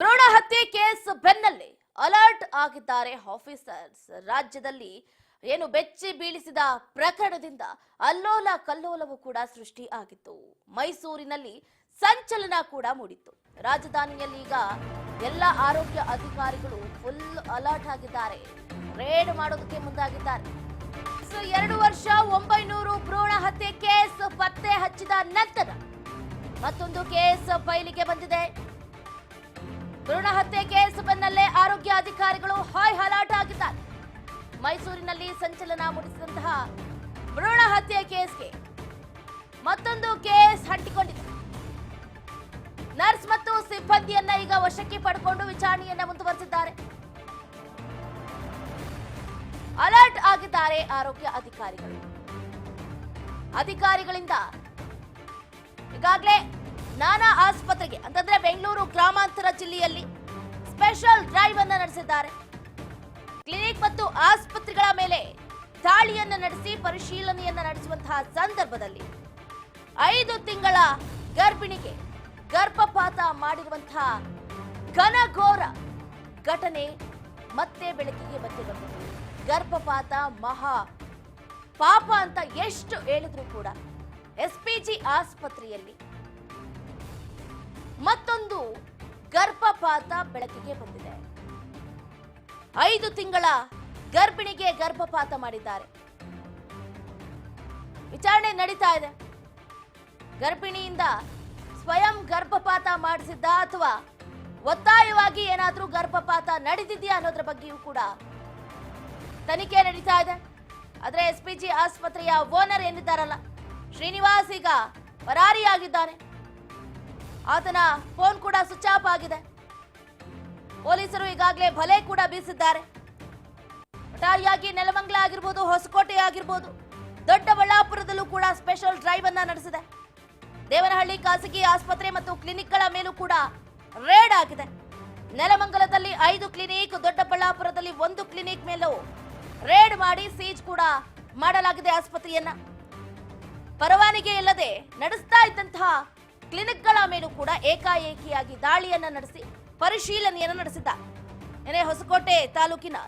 ಭ್ರೂಣ ಹತ್ಯೆ ಕೇಸ್ ಬೆನ್ನಲ್ಲೇ ಅಲರ್ಟ್ ಆಗಿದ್ದಾರೆ ಆಫೀಸರ್ಸ್. ರಾಜ್ಯದಲ್ಲಿ ಏನು ಬೆಚ್ಚಿ ಬೀಳಿಸಿದ ಪ್ರಕರಣದಿಂದ ಅಲ್ಲೋಲ ಕಲ್ಲೋಲವು ಕೂಡ ಸೃಷ್ಟಿ ಆಗಿತ್ತು. ಮೈಸೂರಿನಲ್ಲಿ ಸಂಚಲನ ಕೂಡ ಮೂಡಿತ್ತು. ರಾಜಧಾನಿಯಲ್ಲಿ ಈಗ ಎಲ್ಲ ಆರೋಗ್ಯ ಅಧಿಕಾರಿಗಳು ಫುಲ್ ಅಲರ್ಟ್ ಆಗಿದ್ದಾರೆ. ರೇಡ್ ಮಾಡೋದಕ್ಕೆ ಮುಂದಾಗಿದ್ದಾರೆ. ಸೊ, ಎರಡು ವರ್ಷ ಒಂಬೈನೂರು ಭ್ರೂಣ ಹತ್ಯೆ ಕೇಸ್ ಪತ್ತೆ ಹಚ್ಚಿದ ನಂತರ ಮತ್ತೊಂದು ಕೇಸ್ ಫೈಲಿಗೆ ಬಂದಿದೆ. ಭ್ರೂಣ ಹತ್ಯೆ ಕೇಸ್ ಬೆನ್ನಲ್ಲೇ ಆರೋಗ್ಯ ಅಧಿಕಾರಿಗಳು ಹಾಯ್ ಹಲಾಟ್ ಆಗಿದ್ದಾರೆ. ಮೈಸೂರಿನಲ್ಲಿ ಸಂಚಲನ ಮೂಡಿಸಿದಂತಹ ಭ್ರೂಣ ಹತ್ಯೆ ಕೇಸ್ಗೆ ಮತ್ತೊಂದು ಕೇಸ್ ಹಂಟಿಕೊಂಡಿದೆ ನರ್ಸ್ ಮತ್ತು ಸಿಬ್ಬಂದಿಯನ್ನ ಈಗ ವಶಕ್ಕೆ ಪಡ್ಕೊಂಡು ವಿಚಾರಣೆಯನ್ನ ಮುಂದುವರೆಸಿದ್ದಾರೆ. ಅಲರ್ಟ್ ಆಗಿದ್ದಾರೆ ಆರೋಗ್ಯ ಅಧಿಕಾರಿಗಳು. ಅಧಿಕಾರಿಗಳಿಂದ ಈಗಾಗಲೇ ನಾನಾ ಅಂತಂದ್ರೆ ಬೆಂಗಳೂರು ಗ್ರಾಮಾಂತರ ಜಿಲ್ಲೆಯಲ್ಲಿ ಸ್ಪೆಷಲ್ ಡ್ರೈವ್ ಅನ್ನ ನಡೆಸಿದ್ದಾರೆ. ಕ್ಲಿನಿಕ್ ಮತ್ತು ಆಸ್ಪತ್ರೆಗಳ ಮೇಲೆ ದಾಳಿಯನ್ನ ನಡೆಸಿ ಪರಿಶೀಲನೆಯನ್ನ ನಡೆಸುವಂತಹ ಸಂದರ್ಭದಲ್ಲಿ ಐದು ತಿಂಗಳ ಗರ್ಭಿಣಿಗೆ ಗರ್ಭಪಾತ ಮಾಡಿರುವಂತಹ ಘನಘೋರ ಘಟನೆ ಮತ್ತೆ ಬೆಳಕಿಗೆ ಬಂದು ಬಂದಿದೆ ಗರ್ಭಪಾತ ಮಹಾ ಪಾಪ ಅಂತ ಎಷ್ಟು ಹೇಳಿದ್ರು ಕೂಡ ಎಸ್ಪಿಜಿ ಆಸ್ಪತ್ರೆಯಲ್ಲಿ ಮತ್ತೊಂದು ಗರ್ಭಪಾತ ಬೆಳಕಿಗೆ ಬಂದಿದೆ. ಐದು ತಿಂಗಳ ಗರ್ಭಿಣಿಗೆ ಗರ್ಭಪಾತ ಮಾಡಿದ್ದಾರೆ. ವಿಚಾರಣೆ ನಡೀತಾ ಇದೆ. ಗರ್ಭಿಣಿಯಿಂದ ಸ್ವಯಂ ಗರ್ಭಪಾತ ಮಾಡಿಸಿದ್ದ ಅಥವಾ ಒತ್ತಾಯವಾಗಿ ಏನಾದರೂ ಗರ್ಭಪಾತ ನಡೆದಿದೆಯಾ ಅನ್ನೋದ್ರ ಬಗ್ಗೆಯೂ ಕೂಡ ತನಿಖೆ ನಡೀತಾ ಇದೆ. ಆದ್ರೆ ಎಸ್ಪಿಜಿ ಆಸ್ಪತ್ರೆಯ ಓನರ್ ಏನಿದ್ದಾರಲ್ಲ, ಶ್ರೀನಿವಾಸ್ ಈಗ ಪರಾರಿಯಾಗಿದ್ದಾನೆ. ಆತನ ಫೋನ್ ಕೂಡ ಸ್ವಿಚ್ ಆಫ್ ಆಗಿದೆ. ಪೊಲೀಸರು ಈಗಾಗಲೇ ಬಲೆ ಕೂಡ ಬೀಸಿದ್ದಾರೆ. ಒಟ್ಟಾರೆಯಾಗಿ ನೆಲಮಂಗಲ ಆಗಿರ್ಬೋದು, ಹೊಸಕೋಟೆ ಆಗಿರ್ಬೋದು, ದೊಡ್ಡಬಳ್ಳಾಪುರದಲ್ಲೂ ಕೂಡ ಸ್ಪೆಷಲ್ ಡ್ರೈವ್ ಅನ್ನ ನಡೆಸಿದೆ. ದೇವನಹಳ್ಳಿ ಖಾಸಗಿ ಆಸ್ಪತ್ರೆ ಮತ್ತು ಕ್ಲಿನಿಕ್ಗಳ ಮೇಲೂ ಕೂಡ ರೇಡ್ ಆಗಿದೆ. ನೆಲಮಂಗಲದಲ್ಲಿ ಐದು ಕ್ಲಿನಿಕ್, ದೊಡ್ಡಬಳ್ಳಾಪುರದಲ್ಲಿ ಒಂದು ಕ್ಲಿನಿಕ್ ಮೇಲೂ ರೇಡ್ ಮಾಡಿ ಸೀಜ್ ಕೂಡ ಮಾಡಲಾಗಿದೆ ಆಸ್ಪತ್ರೆಯನ್ನ. ಪರವಾನಿಗೆ ಇಲ್ಲದೆ ನಡೆಸ್ತಾ ಇದ್ದಂತಹ ಕ್ಲಿನಿಕ್ಗಳ ಮೇಲೂ ಕೂಡ ಏಕಾಏಕಿಯಾಗಿ ದಾಳಿಯನ್ನ ನಡೆಸಿ ಪರಿಶೀಲನೆಯನ್ನು ನಡೆಸಿದ್ದ ನೆನೆ ಹೊಸಕೋಟೆ ತಾಲೂಕಿನ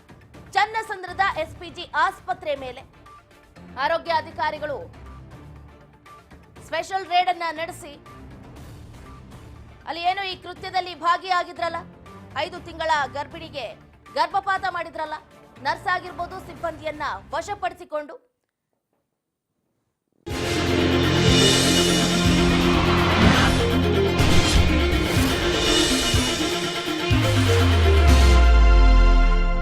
ಚನ್ನಸಂದ್ರದ ಎಸ್ಪಿಜಿ ಆಸ್ಪತ್ರೆ ಮೇಲೆ ಆರೋಗ್ಯ ಅಧಿಕಾರಿಗಳು ಸ್ಪೆಷಲ್ ರೇಡ್ ಅನ್ನ ನಡೆಸಿ. ಅಲ್ಲಿ ಏನು ಈ ಕೃತ್ಯದಲ್ಲಿ ಭಾಗಿಯಾಗಿದ್ರಲ್ಲ? ಐದು ತಿಂಗಳ ಗರ್ಭಿಣಿಗೆ ಗರ್ಭಪಾತ ಮಾಡಿದ್ರಲ್ಲ? ನರ್ಸ್ ಆಗಿರ್ಬೋದು ಸಿಬ್ಬಂದಿಯನ್ನ ವಶಪಡಿಸಿಕೊಂಡು